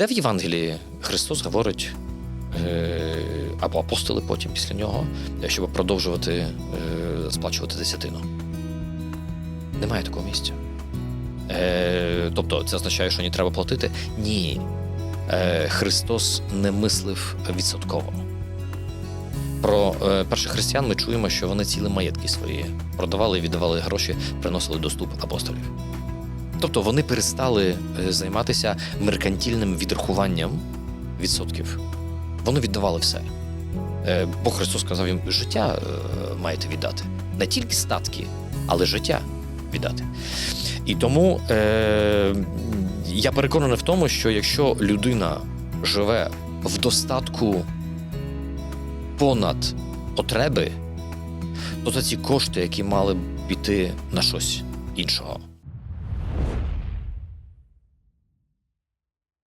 Де в Євангелії Христос говорить, е, або апостоли потім після нього, щоб продовжувати е, сплачувати десятину? Немає такого місця. Е, тобто, це означає, що не треба платити? Ні. Христос не мислив відсотково. Про перших християн ми чуємо, що вони ціли маєтки свої продавали віддавали гроші, приносили до ступ апостолів. Тобто вони перестали е, займатися меркантильним відрахуванням відсотків. Вони віддавали все. Е, Бо Христос сказав їм, життя е, маєте віддати. Не тільки статки, але життя віддати. І тому е, я переконаний в тому, що якщо людина живе в достатку понад потреби, то це ці кошти, які мали б піти на щось іншого.